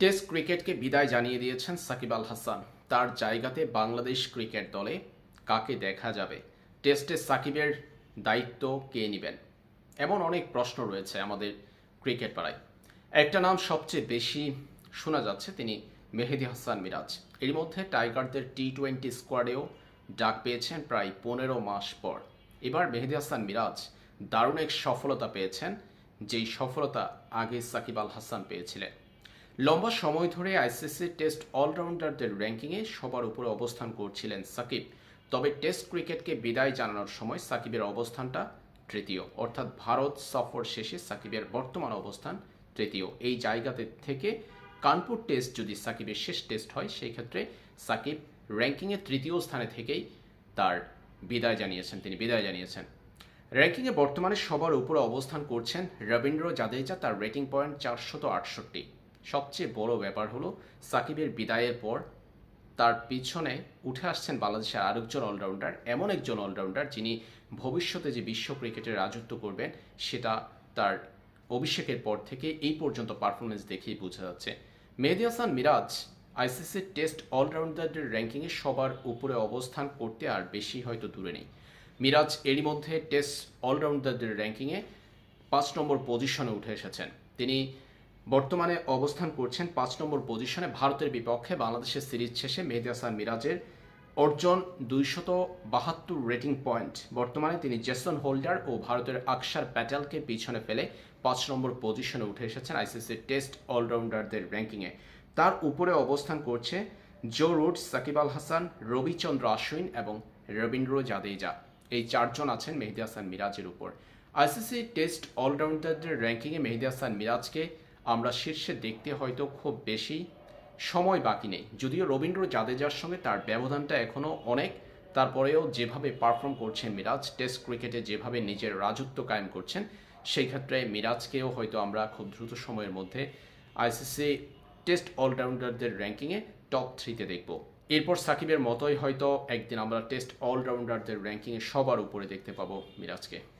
Test ক্রিকেটকে বিদায় জানিয়ে দিয়েছেন সাকিব আল হাসান। তার জায়গাতে বাংলাদেশ ক্রিকেট দলে কাকে দেখা যাবে? টেস্টে সাকিবের দায়িত্ব কে নেবেন? এমন অনেক প্রশ্ন রয়েছে আমাদের ক্রিকেট পাড়ায়। একটা নাম সবচেয়ে বেশি শোনা যাচ্ছে তিনি মেহেদি হাসান মিরাজ। এর মধ্যে টাইগারদের টি টোয়েন্টি স্কোয়াডেও ডাক পেয়েছেন প্রায় পনেরো মাস পর। এবার মেহেদি হাসান মিরাজ দারুণ এক সফলতা পেয়েছেন, যেই সফলতা আগে সাকিব আল হাসান পেয়েছিলেন। লম্বা সময় ধরে আইসিসি টেস্ট অলরাউন্ডারদের র্যাঙ্কিংয়ে সবার উপরে অবস্থান করছিলেন সাকিব। তবে টেস্ট ক্রিকেটকে বিদায় জানানোর সময় সাকিবের অবস্থানটা তৃতীয়। অর্থাৎ ভারত সফর শেষে সাকিবের বর্তমান অবস্থান তৃতীয়। এই জায়গাতে থেকে কানপুর টেস্ট যদি সাকিবের শেষ টেস্ট হয়, সেই ক্ষেত্রে সাকিব র্যাঙ্কিংয়ে তৃতীয় স্থানে থেকেই তার বিদায় জানিয়েছেন, তিনি বিদায় জানিয়েছেন। র্যাঙ্কিংয়ে বর্তমানে সবার উপরে অবস্থান করছেন রবীন্দ্র জাদেজা। তার রেটিং পয়েন্ট চারশত আটষট্টি। সবচেয়ে বড় ব্যাপার হলো সাকিবের বিদায়ের পর তার পিছনে উঠে আসছেন বাংলাদেশের আরেকজন অলরাউন্ডার এমন একজন অলরাউন্ডার যিনি ভবিষ্যতে যে বিশ্ব ক্রিকেটে রাজত্ব করবেন সেটা তার অভিষেকের পর থেকে এই পর্যন্ত পারফরমেন্স দেখেই বোঝা যাচ্ছে। মেহেদি হাসান মিরাজ আইসিসি টেস্ট অলরাউন্ডারদের র্যাঙ্কিংয়ে সবার উপরে অবস্থান করতে আর বেশি হয়তো দূরে নেই। মিরাজ এরই মধ্যে টেস্ট অলরাউন্ডারদের র্যাঙ্কিংয়ে পাঁচ নম্বর পজিশনে উঠে এসেছেন। তিনি বর্তমানে অবস্থান করছেন পাঁচ নম্বর পজিশনে ভারতের বিপক্ষে বাংলাদেশের সিরিজ শেষে মেহেদি হাসান মিরাজের অর্জন দুইশত বাহাত্তর রেটিং পয়েন্ট। বর্তমানে তিনি জেসন হোল্ডার ও ভারতের আকসার প্যাটেলকে পিছনে ফেলে পাঁচ নম্বর পজিশনে উঠে এসেছেন আইসিসি টেস্ট অলরাউন্ডারদের র্যাঙ্কিংয়ে। তার উপরে অবস্থান করছে জো রুট, সাকিব আল হাসান, রবিচন্দ্র আশ্বিন এবং রবীন্দ্র জাদেজা। এই চারজন আছেন মেহেদি হাসান মিরাজের উপর। আইসিসি টেস্ট অলরাউন্ডারদের র্যাঙ্কিংয়ে মেহেদি হাসান মিরাজকে আমরা শীর্ষে দেখতে হয়তো খুব বেশি সময় বাকি নেই। যদিও রবীন্দ্র জাদেজার সঙ্গে তার ব্যবধানটা এখনও অনেক, তারপরেও যেভাবে পারফর্ম করছেন মিরাজ টেস্ট ক্রিকেটে যেভাবে নিজের রাজত্ব কায়েম করছেন, সেই ক্ষেত্রে মিরাজকেও হয়তো আমরা খুব দ্রুত সময়ের মধ্যে আইসিসি টেস্ট অলরাউন্ডারদের র্যাঙ্কিংয়ে টপ থ্রিতে দেখব। এরপর সাকিবের মতোই হয়তো একদিন আমরা টেস্ট অলরাউন্ডারদের র্যাঙ্কিংয়ে সবার উপরে দেখতে পাবো মিরাজকে।